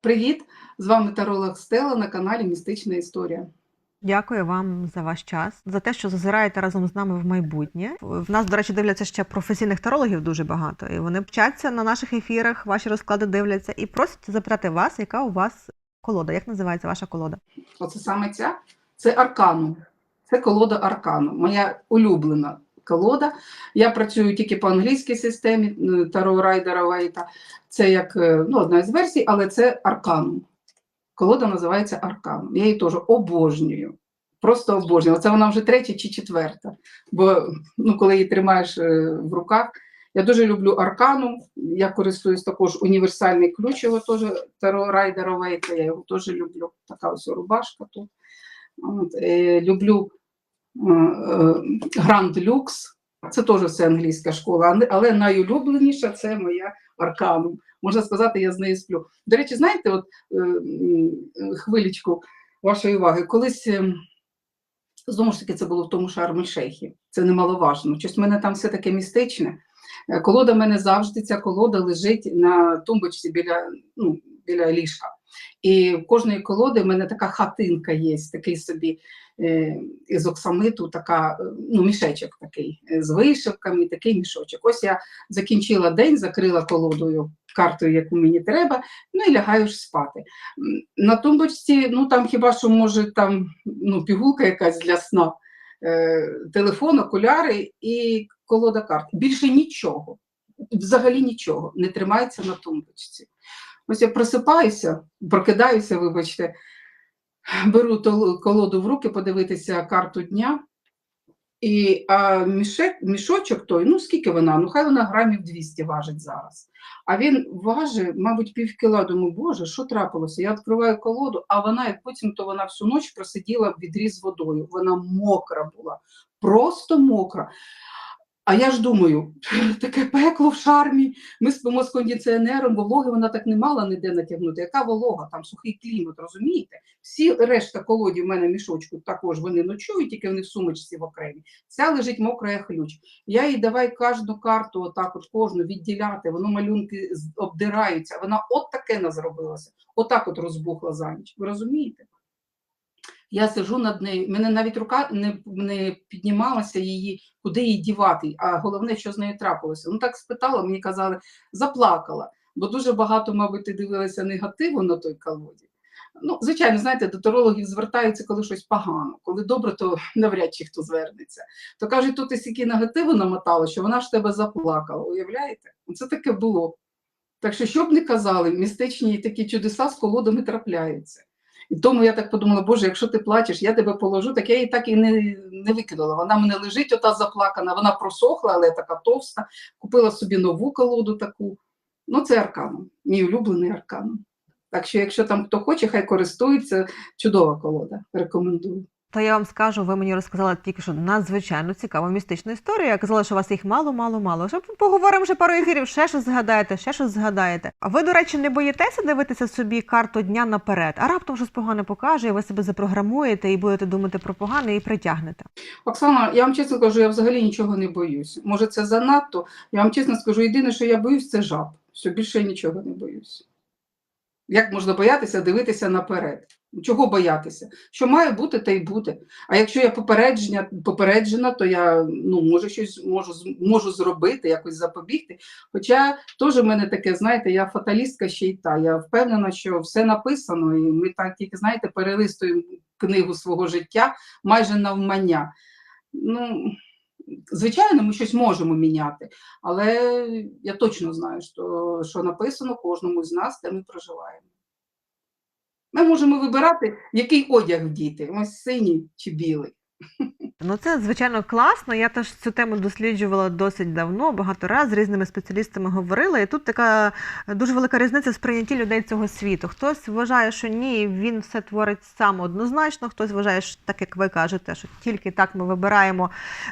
Привіт! З вами таролог Стела на каналі Містична Історія. Дякую вам за ваш час, за те, що зазираєте разом з нами в майбутнє. В нас, до речі, дивляться ще професійних тарологів дуже багато, і вони вчаться на наших ефірах, ваші розклади дивляться і просять запитати вас, яка у вас колода. Як називається ваша колода? Оце саме ця це Аркану. Це колода Аркану. Моя улюблена колода. Я працюю тільки по англійській системі Таро Райдера Вейта. Це як е, ну, одна з версій, але це Аркану. Колода називається Аркану. Я її теж обожнюю. Просто обожнюю. Оце вона вже третя чи четверта. Бо ну, коли її тримаєш е, в руках, я дуже люблю аркану. Я користуюсь також універсальний ключ, його теж Таро Райдера Вейта, я його теж люблю. Така ось рубашка тут. От, е, люблю Гранд Люкс. Це теж все англійська школа, але- найулюбленіша це моя арканум. Можна сказати, я з нею сплю. До речі, знаєте, от е, хвилічку вашої уваги, колись. е, Знову ж таки, це було в тому Шарм-Шейхі. Це немаловажно. Щось в мене там все таке містичне. Е, Колода в мене завжди, ця колода лежить на тумбочці біля, ну, біля ліжка. І в кожної колоди в мене така хатинка є, такий собі е, із оксамиту, така, е, ну, мішечок такий е, з вишивками, такий мішочок. Ось я закінчила день, закрила колодою картою, яку мені треба, ну і лягаю ж спати. На тумбочці, ну там хіба що може там ну, пігулка якась для сна, е, телефон, окуляри і колода карт. Більше нічого, взагалі нічого не тримається на тумбочці. Ось я просипаюся, прокидаюся, вибачте, беру колоду в руки, подивитися карту дня. І а мішек, мішочок той, ну скільки вона? Ну хай вона грамів 200 важить зараз. А він важить, мабуть, пів кіла. Думаю, боже, що трапилося? Я відкриваю колоду, а вона, як потім, то вона всю ніч просиділа в відрі з водою. Вона мокра була, просто мокра. А я ж думаю, таке пекло в шармі, ми спимо з кондиціонером, вологи вона так не мала ніде натягнути. Яка волога, там сухий клімат, розумієте? Всі решта колоді в мене мішочку також вони ночують, тільки вони в сумочці в окремі. Ця лежить мокра як ключ. Я їй давай кожну карту, отак от кожну відділяти, воно малюнки обдираються. Вона от таке назробилася, отак от розбухла за ніч. Ви розумієте? Я сижу над нею, мене навіть рука не, не піднімалася її, куди її дівати, а головне, що з нею трапилося. Ну так спитала, мені казали, заплакала, бо дуже багато, мабуть, ти дивилася негативу на той колоді. Ну, звичайно, знаєте, до тарологів звертаються, коли щось погано. Коли добре, то навряд чи хто звернеться. То кажуть, тут і стільки негативу намотало, що вона ж тебе заплакала. Уявляєте? Це таке було. Так що, що б не казали, містичні такі чудеса з колодами трапляються. І тому я так подумала, Боже, якщо ти плачеш, я тебе положу, так я її так і не, не викинула. Вона мене лежить, ота заплакана, вона просохла, але така товста. Купила собі нову колоду таку. Ну, це арканом, мій улюблений арканом. Так що, якщо там хто хоче, хай користується, чудова колода. Рекомендую. Та я вам скажу, ви мені розказали тільки що надзвичайно цікаву містичну історію. Я казала, що у вас їх мало, мало, мало. Що поговоримо ще пару ефірів, ще щось згадаєте, ще щось згадаєте. А ви, до речі, не боїтеся дивитися собі карту дня наперед, а раптом щось погане покаже, і ви себе запрограмуєте і будете думати про погане і притягнете. Оксана, я вам чесно кажу, я взагалі нічого не боюсь. Може, це занадто. Я вам чесно скажу, єдине, що я боюсь, це жаб. Все, більше я нічого не боюсь. Як можна боятися дивитися наперед? Чого боятися? Що має бути, те й буде. А якщо я попередження, попереджена, то я ну, може щось можу, можу зробити, якось запобігти. Хоча теж в мене таке, знаєте, я фаталістка ще й та. Я впевнена, що все написано, і ми так тільки, знаєте, перелистуємо книгу свого життя майже навмання. Ну, звичайно, ми щось можемо міняти, але я точно знаю, що, що написано кожному з нас, де ми проживаємо. Ми можемо вибирати, який одяг вдіти, ось синій чи білий. Ну, це звичайно класно. Я теж цю тему досліджувала досить давно, багато разів з різними спеціалістами говорила. І тут така дуже велика різниця в сприйнятті людей цього світу. Хтось вважає, що ні, він все творить сам однозначно. Хтось вважає, що так як ви кажете, що тільки так ми вибираємо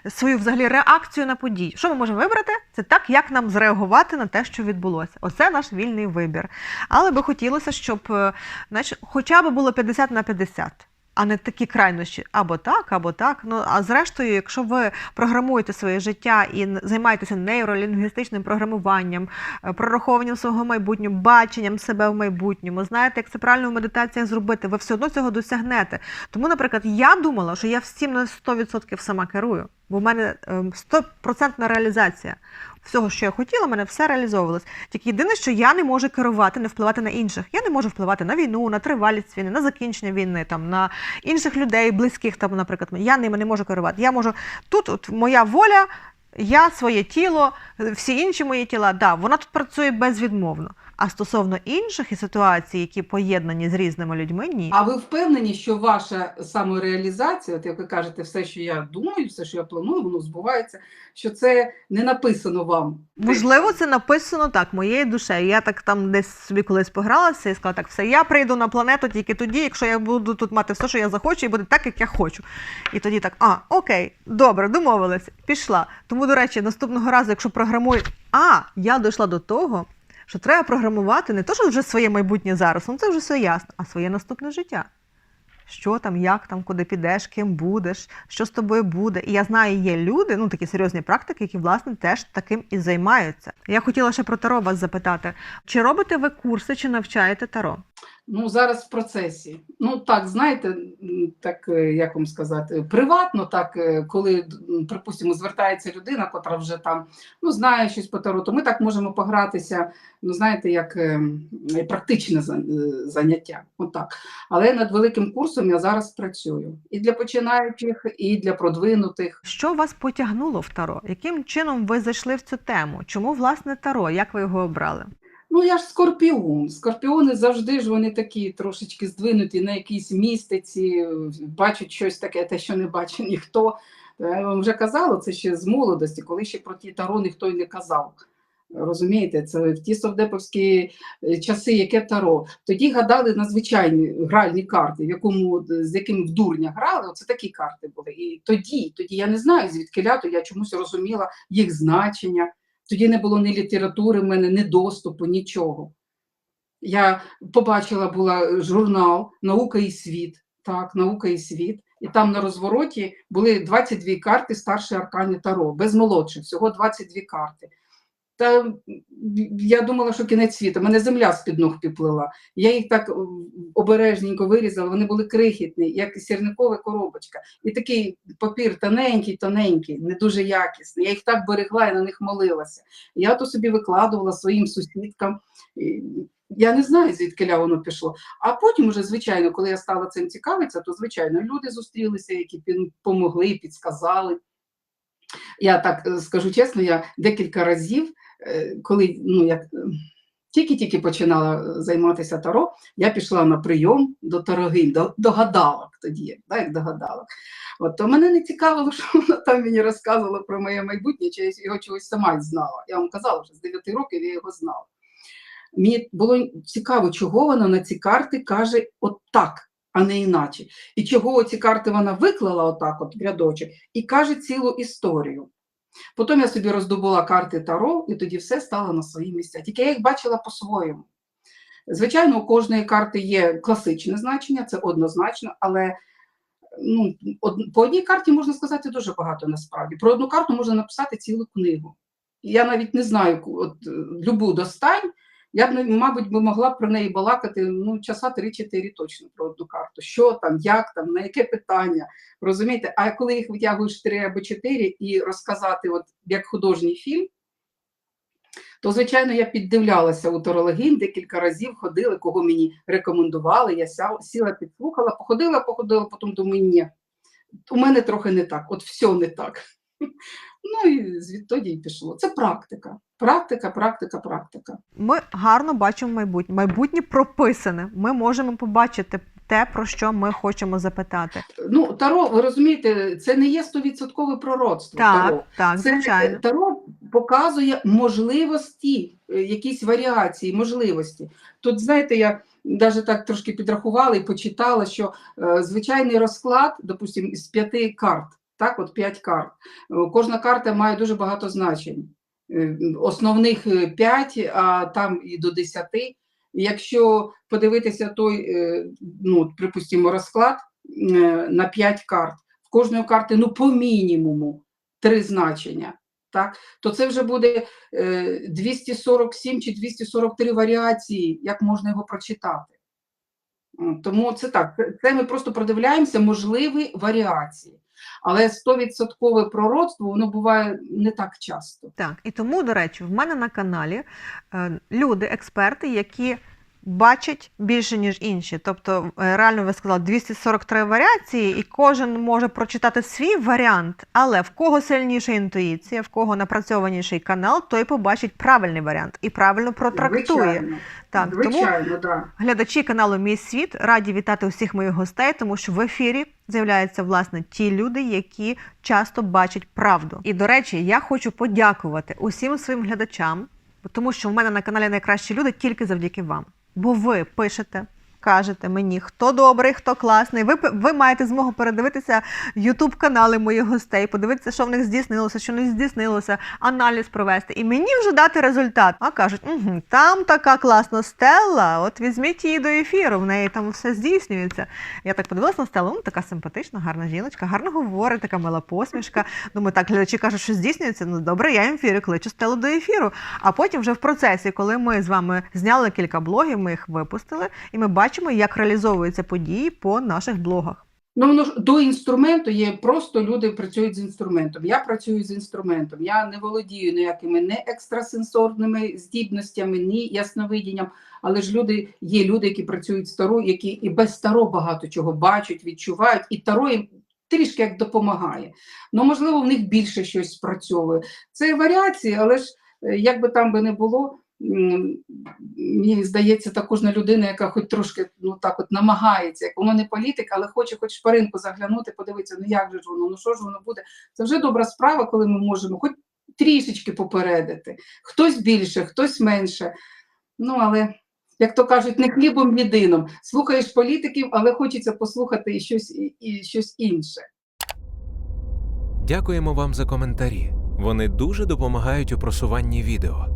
свою взагалі реакцію на події. Що ми можемо вибрати? Це так, як нам зреагувати на те, що відбулося. Оце наш вільний вибір. Але би хотілося, щоб е, хоча б було 50 на 50. А не такі крайнощі або так, або так. Ну а зрештою, якщо ви програмуєте своє життя і займаєтеся нейролінгвістичним програмуванням, е, прораховуванням свого майбутнього, баченням себе в майбутньому, знаєте, як це правильно в медитаціях зробити, ви все одно цього досягнете. Тому, наприклад, я думала, що я всім на 100% сама керую, бо в мене ем, 100% реалізація всього, що я хотіла, в мене все реалізовувалось. Тільки єдине, що я не можу керувати, не впливати на інших. Я не можу впливати на війну, на тривалість війни, на закінчення війни, там на інших людей, близьких, там, наприклад, я ними не можу керувати. Я можу тут, от моя воля, я своє тіло, всі інші мої тіла, да, вона тут працює безвідмовно. А стосовно інших і ситуацій, які поєднані з різними людьми, ні. А ви впевнені, що ваша самореалізація, от як ви кажете, все, що я думаю, все, що я планую, воно збувається, що це не написано вам? Можливо, це написано так, моєю душею. Я так там десь собі колись погралася і сказала, так, все, я прийду на планету тільки тоді, якщо я буду тут мати все, що я захочу, і буде так, як я хочу. І тоді так, а, окей, добре, домовилась, пішла. Тому, до речі, наступного разу, якщо програмую, а, я дійшла до того, що треба програмувати не то, що вже своє майбутнє зараз, ну це вже все ясно, а своє наступне життя. Що там, як там, куди підеш, ким будеш, що з тобою буде. І я знаю, є люди, ну такі серйозні практики, які власне теж таким і займаються. Я хотіла ще про таро вас запитати: чи робите ви курси, чи навчаєте таро? Ну, зараз в процесі. Ну, так, знаєте, так, е, як вам сказати, приватно, так, е, коли, припустимо, звертається людина, котра вже там ну, знає щось по таро, то ми так можемо погратися, ну, знаєте, як е, практичне за- заняття. Отак. Але над великим курсом я зараз працюю. І для починаючих, і для продвинутих. Що вас потягнуло в таро? Яким чином ви зайшли в цю тему? Чому власне таро? Як ви його обрали? Ну, я ж скорпіон. Скорпіони завжди ж вони такі трошечки здвинуті на якійсь містиці, бачать щось таке, те, що не бачить ніхто. Я вам вже казала, це ще з молодості, коли ще про ті таро ніхто й не казав. Розумієте, це в ті совдеповські е, часи, яке таро. Тоді гадали на звичайні гральні карти, в якому, з якими в дурня грали, оце такі карти були. І тоді, тоді я не знаю, звідки лято, я чомусь розуміла їх значення. Тоді не було ні літератури в мене, ні доступу, нічого. Я побачила була журнал Наука і світ. Так, наука і світ. І там на розвороті були 22 карти старшої аркані Таро, без молодших, всього 22 карти. Та я думала, що кінець світу. Мене земля з-під ног підплила. Я їх так обережненько вирізала, вони були крихітні, як сірникова коробочка. І такий папір тоненький, тоненький, не дуже якісний. Я їх так берегла і на них молилася. Я то собі викладувала своїм сусідкам. Я не знаю, звідки воно пішло. А потім, уже, звичайно, коли я стала цим цікавитися, то звичайно люди зустрілися, які помогли, підсказали. Я так е, скажу чесно, я декілька разів, коли ну, як, е, тільки-тільки починала е, займатися таро, я пішла на прийом до тарогинь, до, до гадалок тоді, да, як до гадалок. От, то мене не цікавило, що вона там мені розказувала про моє майбутнє, чи я його чогось сама знала. Я вам казала, що з 9 років я його знала. Мені було цікаво, чого вона на ці карти каже от а не іначе. І чого ці карти вона виклала отак, от в рядочок, і каже цілу історію. Потім я собі роздобула карти Таро, і тоді все стало на свої місця. Тільки я їх бачила по-своєму. Звичайно, у кожної карти є класичне значення, це однозначно, але ну, по одній карті можна сказати дуже багато насправді. Про одну карту можна написати цілу книгу. Я навіть не знаю, от, любу достань, я б, мабуть, би могла про неї балакати ну, часа 3-4 точно про одну карту. Що там, як там, на яке питання. Розумієте? А коли їх витягуєш 3 або 4 і розказати, от, як художній фільм, то, звичайно, я піддивлялася у тарологинь, декілька разів ходила, кого мені рекомендували. Я сіла, підслухала, походила, походила, потім думаю, ні, у мене трохи не так, от все не так. Ну і звідтоді й пішло. Це практика. Практика, практика, практика. Ми гарно бачимо майбутнє. Майбутнє прописане. Ми можемо побачити те, про що ми хочемо запитати. Ну, Таро, ви розумієте, це не є стовідсоткове пророцтво. Таро. Так, так, Це звичайно. е, Таро показує можливості, е, якісь варіації, можливості. Тут, знаєте, я навіть так трошки підрахувала і почитала, що е, звичайний розклад, допустимо, з п'яти карт, так, от п'ять карт. е, Кожна карта має дуже багато значень. Е, Основних е, п'ять, а там і до десяти. Якщо подивитися той, е, ну, припустимо, розклад, е, на 5 карт, в кожної карти ну по мінімуму три значення, так, то це вже буде е, 247 чи 243 варіації, як можна його прочитати. Тому це так, це ми просто продивляємося можливі варіації. Але 100% пророцтво воно буває не так часто. Так, і тому, до речі, в мене на каналі е, люди, експерти, які бачать більше, ніж інші. Тобто, е, реально ви сказали 243 варіації, і кожен може прочитати свій варіант, але в кого сильніша інтуїція, в кого напрацьованіший канал, той побачить правильний варіант і правильно протрактує. Звичайно, Так, тому да. Глядачі каналу Мій світ раді вітати усіх моїх гостей, тому що в ефірі з'являються власне ті люди, які часто бачать правду. І до речі, я хочу подякувати усім своїм глядачам, тому що в мене на каналі найкращі люди тільки завдяки вам. Бо ви пишете. Кажете мені, хто добрий, хто класний. Ви, ви маєте змогу передивитися Ютуб канали моїх гостей, подивитися, що в них здійснилося, що не здійснилося, аналіз провести. І мені вже дати результат. А кажуть, угу, там така класна стела. От візьміть її до ефіру, в неї там все здійснюється. Я так подивилася на стелу, ну така симпатична, гарна жіночка, гарно говорить, така мила посмішка. Думаю, так, глядачі кажуть, що здійснюється. Ну добре, я їм кличу стелу до ефіру. А потім вже в процесі, коли ми з вами зняли кілька блогів, ми їх випустили, і ми бачимо, як реалізовуються події по наших блогах. Ну, воно ж до інструменту є просто люди працюють з інструментом. Я працюю з інструментом. Я не володію ніякими не екстрасенсорними здібностями, ні ясновидінням. Але ж люди є люди, які працюють з таро, які і без таро багато чого бачать, відчувають, і таро їм трішки як допомагає. Ну, можливо, в них більше щось спрацьовує. Це варіації, але ж е, як би там би не було. Мені здається, та кожна людина, яка хоч трошки ну так от намагається, як воно не політик, але хоче хоч шпаринку заглянути, подивитися, ну як же ж воно, ну що ж воно буде. Це вже добра справа, коли ми можемо хоч трішечки попередити. Хтось більше, хтось менше. Ну, але, як то кажуть, не хлібом єдиним. Слухаєш політиків, але хочеться послухати і щось, і, і щось інше. Дякуємо вам за коментарі. Вони дуже допомагають у просуванні відео.